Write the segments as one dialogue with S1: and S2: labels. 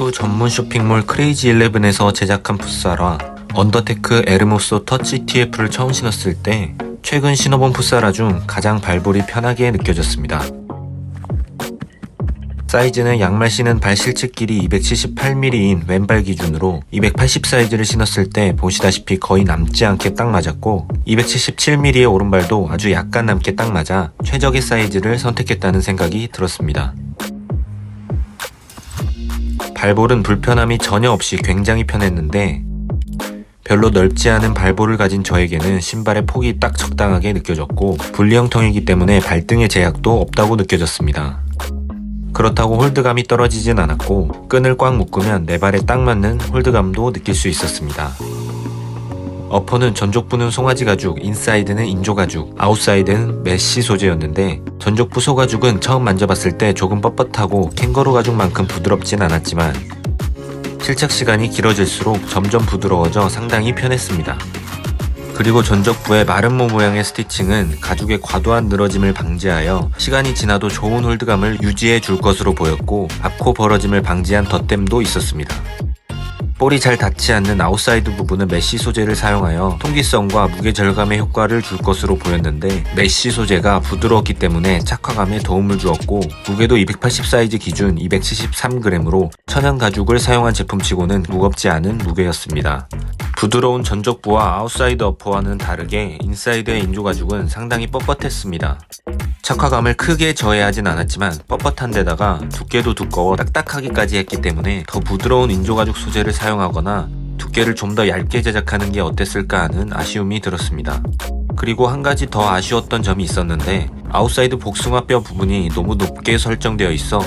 S1: 축구 전문 쇼핑몰 크레이지 일레븐에서 제작한 풋사라 언더테크 에르모소 터치 TF를 처음 신었을 때 최근 신어본 풋사라 중 가장 발볼이 편하게 느껴졌습니다. 사이즈는 양말 신은 발 실측 길이 278mm인 왼발 기준으로 280 사이즈를 신었을 때 보시다시피 거의 남지 않게 딱 맞았고 277mm의 오른발도 아주 약간 남게 딱 맞아 최적의 사이즈를 선택했다는 생각이 들었습니다. 발볼은 불편함이 전혀 없이 굉장히 편했는데 별로 넓지 않은 발볼을 가진 저에게는 신발의 폭이 딱 적당하게 느껴졌고 분리형통이기 때문에 발등의 제약도 없다고 느껴졌습니다. 그렇다고 홀드감이 떨어지진 않았고 끈을 꽉 묶으면 내 발에 딱 맞는 홀드감도 느낄 수 있었습니다. 어퍼는 전족부는 송아지 가죽, 인사이드는 인조 가죽, 아웃사이드는 메쉬 소재였는데 전족부 소가죽은 처음 만져봤을 때 조금 뻣뻣하고 캥거루 가죽만큼 부드럽진 않았지만 실착 시간이 길어질수록 점점 부드러워져 상당히 편했습니다. 그리고 전적부의 마른 모 모양의 스티칭은 가죽의 과도한 늘어짐을 방지하여 시간이 지나도 좋은 홀드감을 유지해 줄 것으로 보였고 앞코 벌어짐을 방지한 덧댐도 있었습니다. 볼이 잘 닿지 않는 아웃사이드 부분은 메쉬 소재를 사용하여 통기성과 무게 절감의 효과를 줄 것으로 보였는데 메쉬 소재가 부드러웠기 때문에 착화감에 도움을 주었고 무게도 280 사이즈 기준 273g으로 천연 가죽을 사용한 제품치고는 무겁지 않은 무게였습니다. 부드러운 전적부와 아웃사이드 어퍼와는 다르게 인사이드의 인조 가죽은 상당히 뻣뻣했습니다. 착화감을 크게 저해하진 않았지만 뻣뻣한 데다가 두께도 두꺼워 딱딱하기까지 했기 때문에 더 부드러운 인조 가죽 소재를 사용하거나 두께를 좀 더 얇게 제작하는 게 어땠을까 하는 아쉬움이 들었습니다. 그리고 한 가지 더 아쉬웠던 점이 있었는데 아웃사이드 복숭아뼈 부분이 너무 높게 설정되어 있어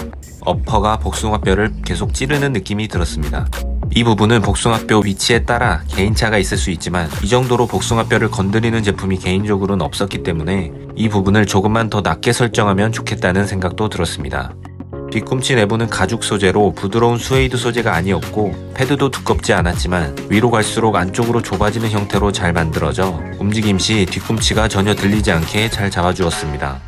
S1: 어퍼가 복숭아뼈를 계속 찌르는 느낌이 들었습니다. 이 부분은 복숭아뼈 위치에 따라 개인차가 있을 수 있지만 이 정도로 복숭아뼈를 건드리는 제품이 개인적으로는 없었기 때문에 이 부분을 조금만 더 낮게 설정하면 좋겠다는 생각도 들었습니다. 뒤꿈치 내부는 가죽 소재로 부드러운 스웨이드 소재가 아니었고 패드도 두껍지 않았지만 위로 갈수록 안쪽으로 좁아지는 형태로 잘 만들어져 움직임 시 뒤꿈치가 전혀 들리지 않게 잘 잡아주었습니다.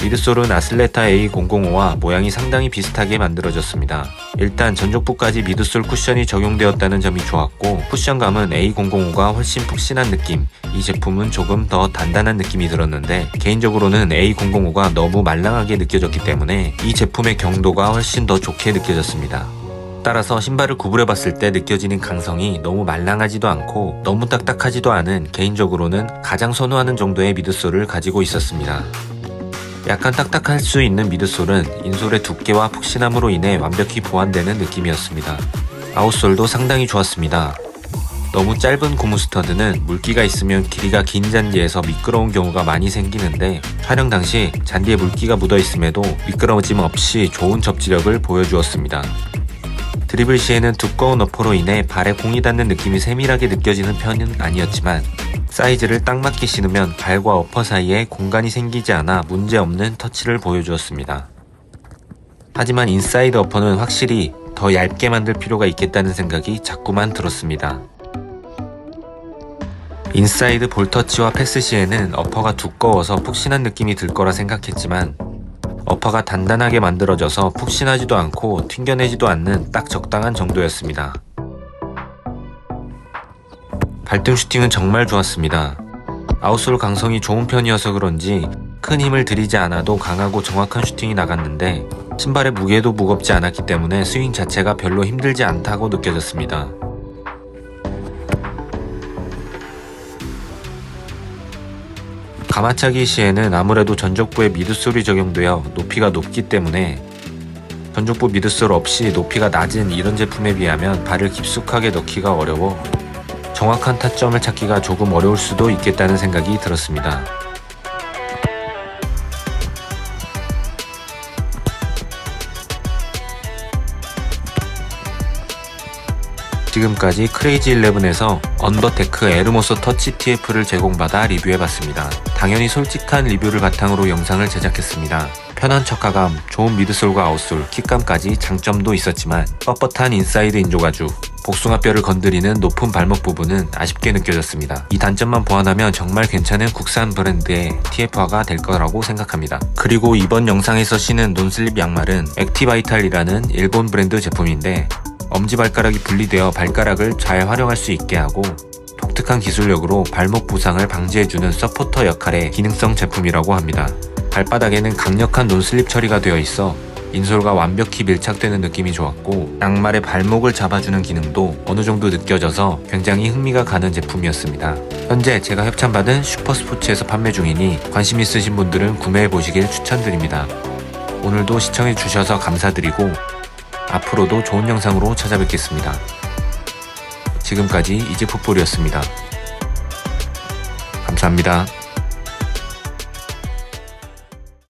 S1: 미드솔은 아슬레타 A005와 모양이 상당히 비슷하게 만들어졌습니다. 일단 전족부까지 미드솔 쿠션이 적용되었다는 점이 좋았고 쿠션감은 A005가 훨씬 푹신한 느낌 이 제품은 조금 더 단단한 느낌이 들었는데 개인적으로는 A005가 너무 말랑하게 느껴졌기 때문에 이 제품의 경도가 훨씬 더 좋게 느껴졌습니다. 따라서 신발을 구부려 봤을 때 느껴지는 강성이 너무 말랑하지도 않고 너무 딱딱하지도 않은 개인적으로는 가장 선호하는 정도의 미드솔을 가지고 있었습니다. 약간 딱딱할 수 있는 미드솔은 인솔의 두께와 푹신함으로 인해 완벽히 보완되는 느낌이었습니다. 아웃솔도 상당히 좋았습니다. 너무 짧은 고무 스터드는 물기가 있으면 길이가 긴 잔디에서 미끄러운 경우가 많이 생기는데 촬영 당시 잔디에 물기가 묻어 있음에도 미끄러짐 없이 좋은 접지력을 보여주었습니다. 드리블 시에는 두꺼운 어퍼로 인해 발에 공이 닿는 느낌이 세밀하게 느껴지는 편은 아니었지만 사이즈를 딱 맞게 신으면 발과 어퍼 사이에 공간이 생기지 않아 문제없는 터치를 보여주었습니다. 하지만 인사이드 어퍼는 확실히 더 얇게 만들 필요가 있겠다는 생각이 자꾸만 들었습니다. 인사이드 볼터치와 패스 시에는 어퍼가 두꺼워서 푹신한 느낌이 들 거라 생각했지만 어퍼가 단단하게 만들어져서 푹신하지도 않고 튕겨내지도 않는 딱 적당한 정도였습니다. 발등 슈팅은 정말 좋았습니다. 아웃솔 강성이 좋은 편이어서 그런지 큰 힘을 들이지 않아도 강하고 정확한 슈팅이 나갔는데 신발의 무게도 무겁지 않았기 때문에 스윙 자체가 별로 힘들지 않다고 느껴졌습니다. 가마차기 시에는 아무래도 전족부에 미드솔이 적용되어 높이가 높기 때문에 전족부 미드솔 없이 높이가 낮은 이런 제품에 비하면 발을 깊숙하게 넣기가 어려워 정확한 타점을 찾기가 조금 어려울 수도 있겠다는 생각이 들었습니다. 지금까지 크레이지 11에서 언더테크 에르모소 터치 TF를 제공받아 리뷰해봤습니다. 당연히 솔직한 리뷰를 바탕으로 영상을 제작했습니다. 편한 척가감, 좋은 미드솔과 아웃솔, 킥감까지 장점도 있었지만 뻣뻣한 인사이드 인조가죽, 복숭아뼈를 건드리는 높은 발목 부분은 아쉽게 느껴졌습니다. 이 단점만 보완하면 정말 괜찮은 국산 브랜드의 TF화가 될 거라고 생각합니다. 그리고 이번 영상에서 신은 논슬립 양말은 액티바이탈이라는 일본 브랜드 제품인데 엄지발가락이 분리되어 발가락을 잘 활용할 수 있게 하고 독특한 기술력으로 발목 부상을 방지해주는 서포터 역할의 기능성 제품이라고 합니다. 발바닥에는 강력한 논슬립 처리가 되어 있어 인솔과 완벽히 밀착되는 느낌이 좋았고 양말의 발목을 잡아주는 기능도 어느 정도 느껴져서 굉장히 흥미가 가는 제품이었습니다. 현재 제가 협찬받은 슈퍼스포츠에서 판매 중이니 관심 있으신 분들은 구매해 보시길 추천드립니다. 오늘도 시청해 주셔서 감사드리고 앞으로도 좋은 영상으로 찾아뵙겠습니다. 지금까지 이지풋볼이었습니다. 감사합니다.